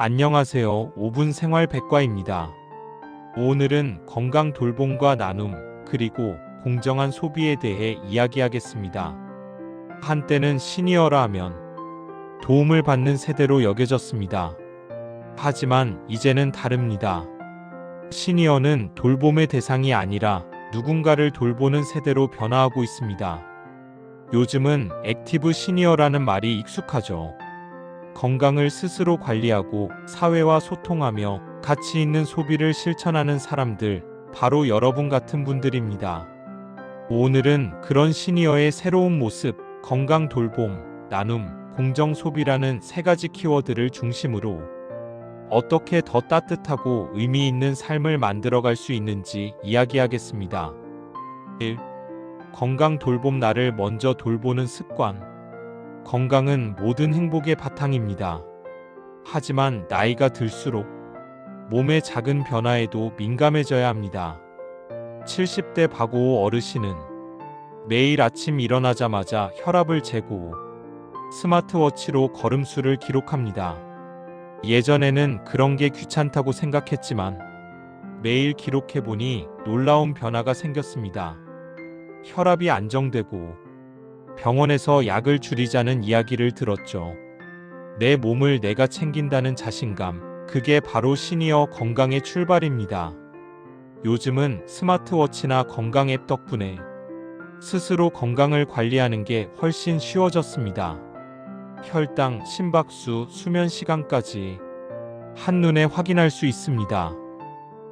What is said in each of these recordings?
안녕하세요. 5분 생활 백과입니다. 오늘은 건강 돌봄과 나눔, 그리고 공정한 소비에 대해 이야기하겠습니다. 한때는 시니어라 하면 도움을 받는 세대로 여겨졌습니다. 하지만 이제는 다릅니다. 시니어는 돌봄의 대상이 아니라 누군가를 돌보는 세대로 변화하고 있습니다. 요즘은 액티브 시니어라는 말이 익숙하죠. 건강을 스스로 관리하고 사회와 소통하며 가치 있는 소비를 실천하는 사람들, 바로 여러분 같은 분들입니다. 오늘은 그런 시니어의 새로운 모습, 건강 돌봄, 나눔, 공정 소비라는 세 가지 키워드를 중심으로 어떻게 더 따뜻하고 의미 있는 삶을 만들어갈 수 있는지 이야기하겠습니다. 1. 건강 돌봄 나를 먼저 돌보는 습관. 건강은 모든 행복의 바탕입니다. 하지만 나이가 들수록 몸의 작은 변화에도 민감해져야 합니다. 70대 박오호 어르신은 매일 아침 일어나자마자 혈압을 재고 스마트워치로 걸음수를 기록합니다. 예전에는 그런 게 귀찮다고 생각했지만 매일 기록해보니 놀라운 변화가 생겼습니다. 혈압이 안정되고 병원에서 약을 줄이자는 이야기를 들었죠. 내 몸을 내가 챙긴다는 자신감, 그게 바로 시니어 건강의 출발입니다. 요즘은 스마트워치나 건강 앱 덕분에 스스로 건강을 관리하는 게 훨씬 쉬워졌습니다. 혈당, 심박수, 수면 시간까지 한눈에 확인할 수 있습니다.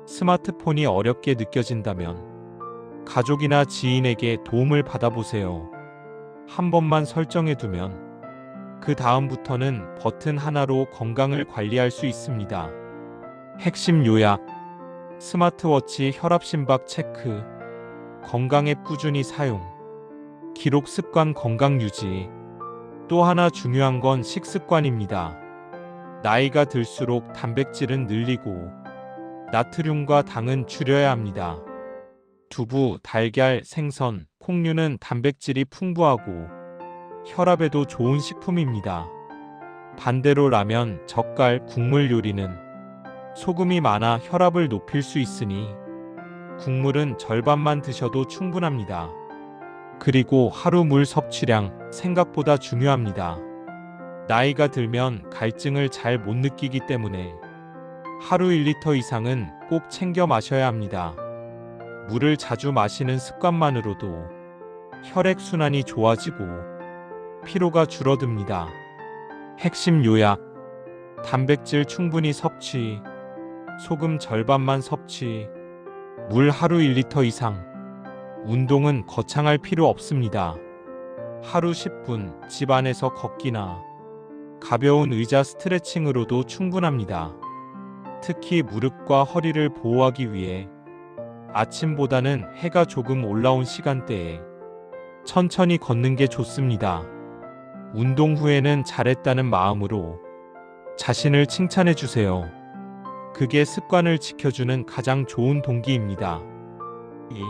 스마트폰이 어렵게 느껴진다면 가족이나 지인에게 도움을 받아보세요. 한 번만 설정해 두면 그 다음부터는 버튼 하나로 건강을 관리할 수 있습니다. 핵심 요약 스마트워치 혈압 심박 체크 건강 앱 꾸준히 사용 기록 습관 건강 유지 또 하나 중요한 건 식습관입니다. 나이가 들수록 단백질은 늘리고 나트륨과 당은 줄여야 합니다. 두부, 달걀, 생선, 콩류는 단백질이 풍부하고 혈압에도 좋은 식품입니다. 반대로 라면, 젓갈, 국물 요리는 소금이 많아 혈압을 높일 수 있으니 국물은 절반만 드셔도 충분합니다. 그리고 하루 물 섭취량 생각보다 중요합니다. 나이가 들면 갈증을 잘 못 느끼기 때문에 하루 1리터 이상은 꼭 챙겨 마셔야 합니다. 물을 자주 마시는 습관만으로도 혈액순환이 좋아지고 피로가 줄어듭니다. 핵심 요약 단백질 충분히 섭취 소금 절반만 섭취 물 하루 1리터 이상 운동은 거창할 필요 없습니다. 하루 10분 집 안에서 걷기나 가벼운 의자 스트레칭으로도 충분합니다. 특히 무릎과 허리를 보호하기 위해 아침보다는 해가 조금 올라온 시간대에 천천히 걷는 게 좋습니다. 운동 후에는 잘했다는 마음으로 자신을 칭찬해 주세요. 그게 습관을 지켜주는 가장 좋은 동기입니다. 2.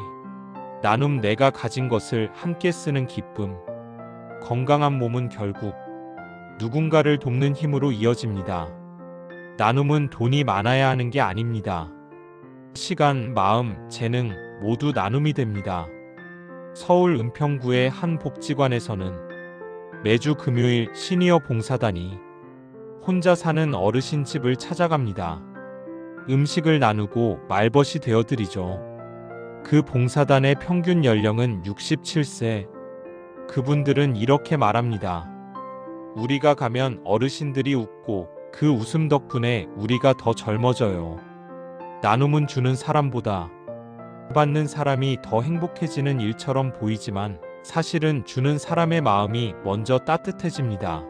나눔 내가 가진 것을 함께 쓰는 기쁨. 건강한 몸은 결국 누군가를 돕는 힘으로 이어집니다. 나눔은 돈이 많아야 하는 게 아닙니다. 시간, 마음, 재능 모두 나눔이 됩니다. 서울 은평구의 한 복지관에서는 매주 금요일 시니어 봉사단이 혼자 사는 어르신 집을 찾아갑니다. 음식을 나누고 말벗이 되어드리죠. 그 봉사단의 평균 연령은 67세. 그분들은 이렇게 말합니다. 우리가 가면 어르신들이 웃고 그 웃음 덕분에 우리가 더 젊어져요. 나눔은 주는 사람보다 받는 사람이 더 행복해지는 일처럼 보이지만 사실은 주는 사람의 마음이 먼저 따뜻해집니다.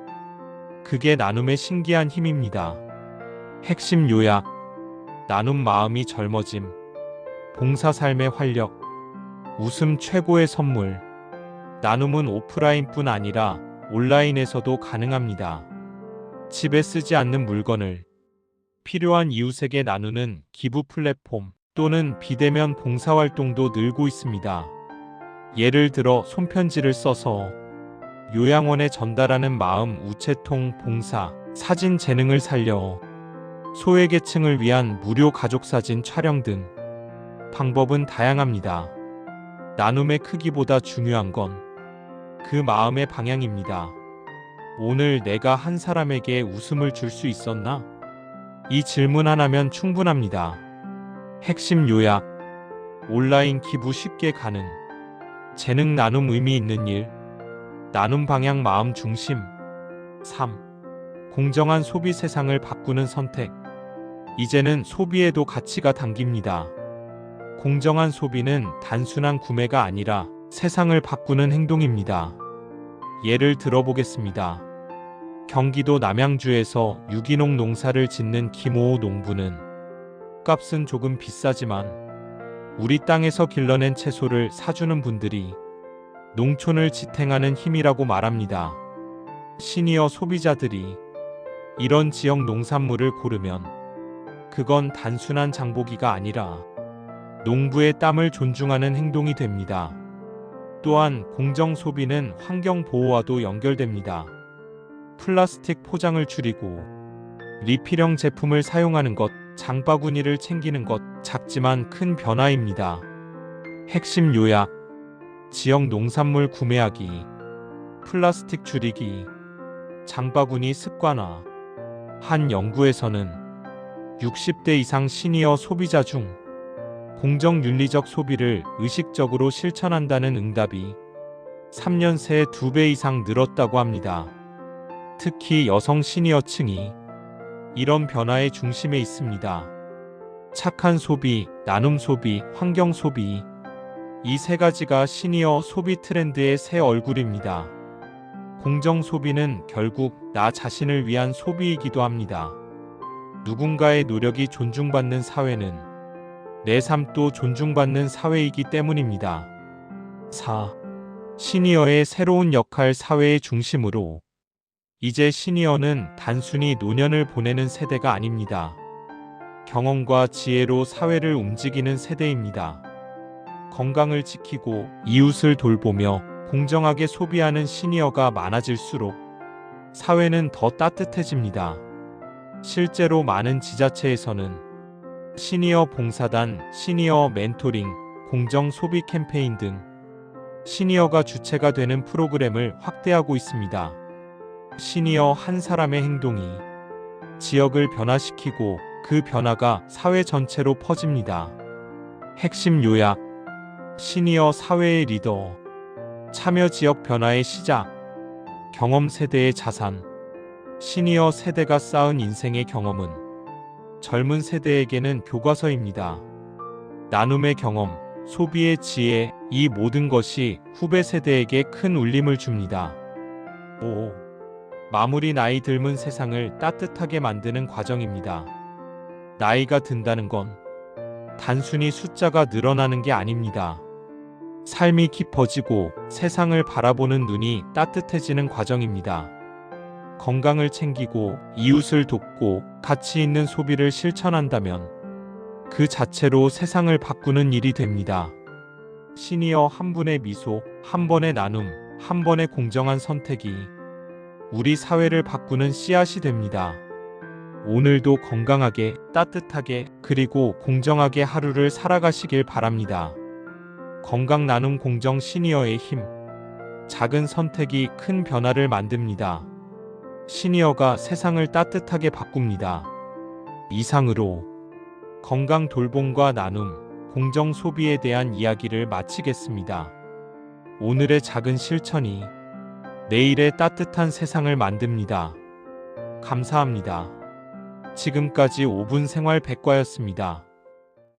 그게 나눔의 신기한 힘입니다. 핵심 요약 나눔 마음이 젊어짐 봉사 삶의 활력 웃음 최고의 선물 나눔은 오프라인뿐 아니라 온라인에서도 가능합니다. 집에 쓰지 않는 물건을 필요한 이웃에게 나누는 기부 플랫폼 또는 비대면 봉사활동도 늘고 있습니다. 예를 들어 손편지를 써서 요양원에 전달하는 마음 우체통 봉사, 사진 재능을 살려 소외계층을 위한 무료 가족사진 촬영 등 방법은 다양합니다. 나눔의 크기보다 중요한 건 그 마음의 방향입니다. 오늘 내가 한 사람에게 웃음을 줄 수 있었나? 이 질문 하나면 충분합니다. 핵심 요약. 온라인 기부 쉽게 가능. 재능 나눔 의미 있는 일. 나눔 방향 마음 중심. 3. 공정한 소비 세상을 바꾸는 선택. 이제는 소비에도 가치가 담깁니다. 공정한 소비는 단순한 구매가 아니라 세상을 바꾸는 행동입니다. 예를 들어보겠습니다. 경기도 남양주에서 유기농 농사를 짓는 김호호 농부는 값은 조금 비싸지만 우리 땅에서 길러낸 채소를 사주는 분들이 농촌을 지탱하는 힘이라고 말합니다. 시니어 소비자들이 이런 지역 농산물을 고르면 그건 단순한 장보기가 아니라 농부의 땀을 존중하는 행동이 됩니다. 또한 공정 소비는 환경 보호와도 연결됩니다. 플라스틱 포장을 줄이고 리필형 제품을 사용하는 것, 장바구니를 챙기는 것 작지만 큰 변화입니다. 핵심 요약 지역 농산물 구매하기 플라스틱 줄이기 장바구니 습관화 한 연구에서는 60대 이상 시니어 소비자 중 공정 윤리적 소비를 의식적으로 실천한다는 응답이 3년 새에 2배 이상 늘었다고 합니다. 특히 여성 시니어층이 이런 변화의 중심에 있습니다. 착한 소비, 나눔 소비, 환경 소비. 이 세 가지가 시니어 소비 트렌드의 새 얼굴입니다. 공정 소비는 결국 나 자신을 위한 소비이기도 합니다. 누군가의 노력이 존중받는 사회는 내 삶도 존중받는 사회이기 때문입니다. 4. 시니어의 새로운 역할 사회의 중심으로 이제 시니어는 단순히 노년을 보내는 세대가 아닙니다. 경험과 지혜로 사회를 움직이는 세대입니다. 건강을 지키고 이웃을 돌보며 공정하게 소비하는 시니어가 많아질수록 사회는 더 따뜻해집니다. 실제로 많은 지자체에서는 시니어 봉사단, 시니어 멘토링, 공정 소비 캠페인 등 시니어가 주체가 되는 프로그램을 확대하고 있습니다. 시니어 한 사람의 행동이 지역을 변화시키고 그 변화가 사회 전체로 퍼집니다. 핵심 요약 시니어 사회의 리더 참여 지역 변화의 시작 경험 세대의 자산 시니어 세대가 쌓은 인생의 경험은 젊은 세대에게는 교과서입니다. 나눔의 경험, 소비의 지혜, 이 모든 것이 후배 세대에게 큰 울림을 줍니다. 5. 마무리 나이 들문 세상을 따뜻하게 만드는 과정입니다. 나이가 든다는 건 단순히 숫자가 늘어나는 게 아닙니다. 삶이 깊어지고 세상을 바라보는 눈이 따뜻해지는 과정입니다. 건강을 챙기고 이웃을 돕고 가치 있는 소비를 실천한다면 그 자체로 세상을 바꾸는 일이 됩니다. 시니어 한 분의 미소, 한 번의 나눔, 한 번의 공정한 선택이 우리 사회를 바꾸는 씨앗이 됩니다. 오늘도 건강하게, 따뜻하게, 그리고 공정하게 하루를 살아가시길 바랍니다. 건강 나눔 공정 시니어의 힘. 작은 선택이 큰 변화를 만듭니다. 시니어가 세상을 따뜻하게 바꿉니다. 이상으로 건강 돌봄과 나눔, 공정 소비에 대한 이야기를 마치겠습니다. 오늘의 작은 실천이 내일의 따뜻한 세상을 만듭니다. 감사합니다. 지금까지 5분 생활 백과였습니다.